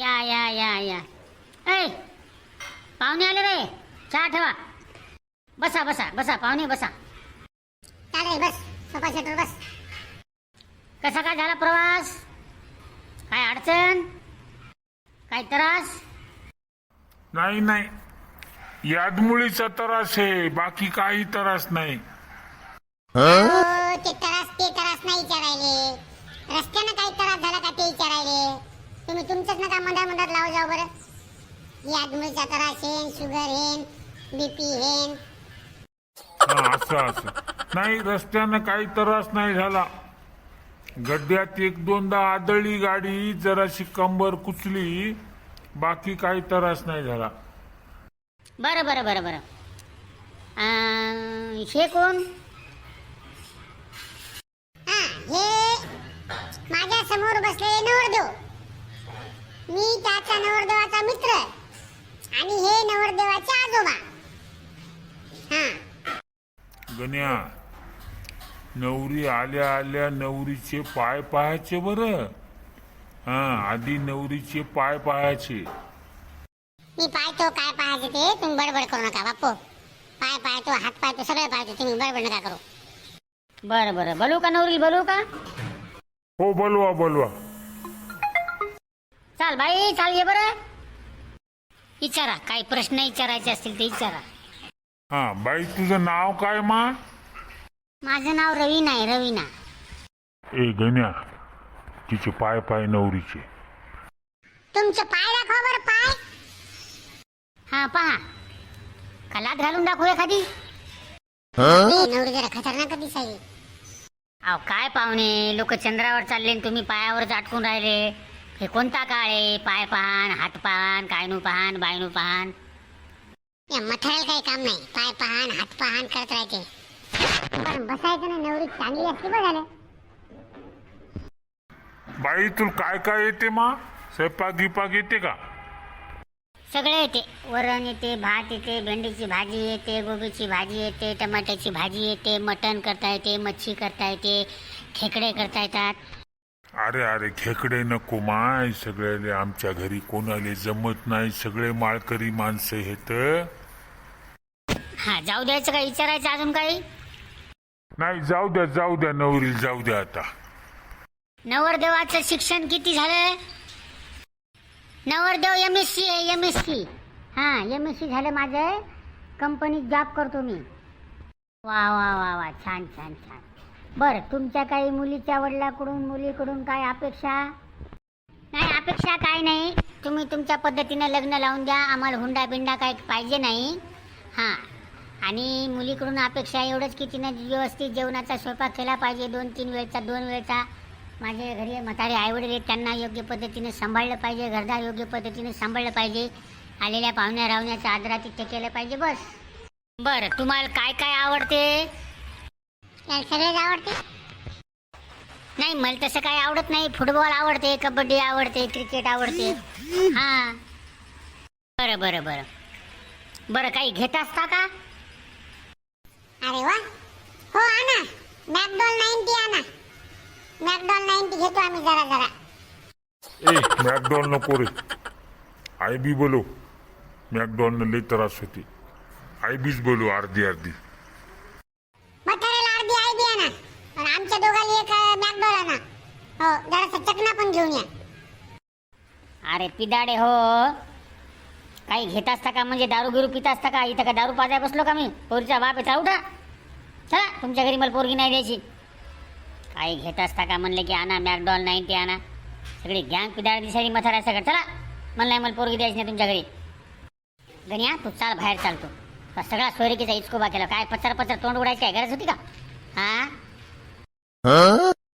या या या या. ऐ पाहुणे आले रे चहा ठेवा. बसा बसा बसा पाहुणे बसा. चालेल बस. सोफा सेटवर बस. कसा काय झाला प्रवास? काय अडचण? काय त्रास? नाही नाही. यादमुळीचा त्रास आहे बाकी काही त्रास नाही. हो ते त्रास ते त्रास नाही विचारायले. रस्त्यानं काही त्रास झाला का ते विचारायले तुम्ही तुमचंच नका मधात मधात लावू जाऊ बरं. या आदमीचा त्रास हेन शुगर हेन बीपी हेन. हा असं असं. नाही रस्त्यानं काही त्रास नाही झाला. गड्ड्यात एक दोनदा आदळली गाडी जराशी कंबर कुचली बाकी काही त्रास नाही झाला. बरं बरं बरं बरं. अं, हे कोण? हा हे माझ्यासमोर बसलेले नवरदेव मी त्याचा नवरदेवाचा मित्र आणि हे नवरदेवाचे आजोबा. हा. गण्या नवरी आल्या आल्या नवरीचे पाय पाहायचे बरं. हा आधी नवरीचे पाय पाहायचे. मी पाहतो काय पाहायचं ते तुम्ही बडबड करू नका बापू पाय पाहतो हात पाहतो सगळं पाहतो तुम्ही बडबड नका करू. बरं बरं. बोलू का नवरी बोलू का? हो बोलवा बोलवा. चाल बाई चाल ये बरं. विचारा काही प्रश्न विचारायचे असतील ते विचारा. हा बाई तुझं नाव काय मा? माझं नाव रवीना आहे रवीना. ए गण्या तिचे पाय पाय नवरीचे. तुमचे पाय दाखवा बरं पाय. हा पहा. कलात घालून दाखवू एखादी. नवरी जरा खतरनाक दिसाई अहो काय पाहुणे लोक चंद्रावर चालले आणि तुम्ही पायावर अटकून राहिले. हे कोणता काळ? आहे पाय पाहान हात पाहान कायनू पाहान बायनू पाहान? या मथाळ्याला काही काम नाही. पाय पहान हात पहान करत राहायचे पण बसायचं ना नवरी चांगली असली बघ झालं. बाई तुला काय काय येते मा? स्वयंपाक गिपाक येते का? सगळे येते. वरण येते भात येते भेंडीची भाजी येते गोबीची भाजी येते टमाट्याची भाजी येते मटण करता येते मच्छी करता येते खेकडे करता येतात. अरे अरे खेकडे नको माय सगळ्याले आमच्या घरी कोणाले जमत नाही सगळे माळकरी माणसं हेत हा जाऊ द्यायचं का विचारायचं अजून काही? नाही जाऊ द्या जाऊ द्या नवरी जाऊ द्या आता. नवरदेवाचं शिक्षण किती झालं नवरदेव एम एस सी आहे एम एस सी हां एम एस सी झालं माझं. कंपनीत जॉब करतो मी. वा वा वा वा छान छान छान. बरं तुमच्या काही मुलीच्या वडिलाकडून मुलीकडून काय अपेक्षा? नाही अपेक्षा काय नाही. तुम्ही तुमच्या पद्धतीनं लग्न लावून द्या. आम्हाला हुंडा बिंडा काय पाहिजे नाही. हां. आणि मुलीकडून अपेक्षा एवढंच की तिनं व्यवस्थित जेवणाचा स्वयंपाक केला पाहिजे. दोन तीन वेळचा दोन वेळचा. माझे घरी म्हातारे आईवडील आहेत. त्यांना योग्य पद्धतीने सांभाळलं पाहिजे. घरदार योग्य पद्धतीने सांभाळलं पाहिजे. आलेल्या पाहुण्या रावण्याचं आदरातिथ्य केलं पाहिजे बस. बरं तुम्हाला काय काय आवडते? याला सगळेच आवडते? नाही मला तसं काही आवडत नाही. फुटबॉल आवडते कबड्डी आवडते क्रिकेट आवडते. हां. बरं बरं बरं. बरं काही घेत असता का? अरे वा. हो आणा. मॅकडॉल नाईन्टी आणा. मॅकडॉल नाईन्टी घेतो आम्ही जरा जरा. ए मॅकडॉल नको रे. आय बी बोलो मॅकडॉलनं लई त्रास होते. आय बीच बोलू अर्धी अर्धी. आणि आमच्या दोघांनी एक मॅकडॉल आणा. हो जरासा चकना पण घेऊन या. अरे पिदाडे हो. काही घेत असता का? म्हणजे दारू गिरू पित असता का? इथं का दारू पाजाय बसलो का मी? पोरीचा बाप आहे उठा. चला तुमच्या घरी मला पोरगी नाही द्यायची. काही घेत असता का? म्हणलं की आणा मॅकडॉल नाईन्टी आणा. सगळी गँग पिदाड दिसायची मथारा सगळं. चला मला नाही मला पोरगी द्यायची नाही तुमच्या घरी. गण्या तू चाल बाहेर चालतो सगळा सोयरिकीचा इचकोबा केला. काय पचर पचर तोंड उडायची काय गरज होती का? हा? 嗯、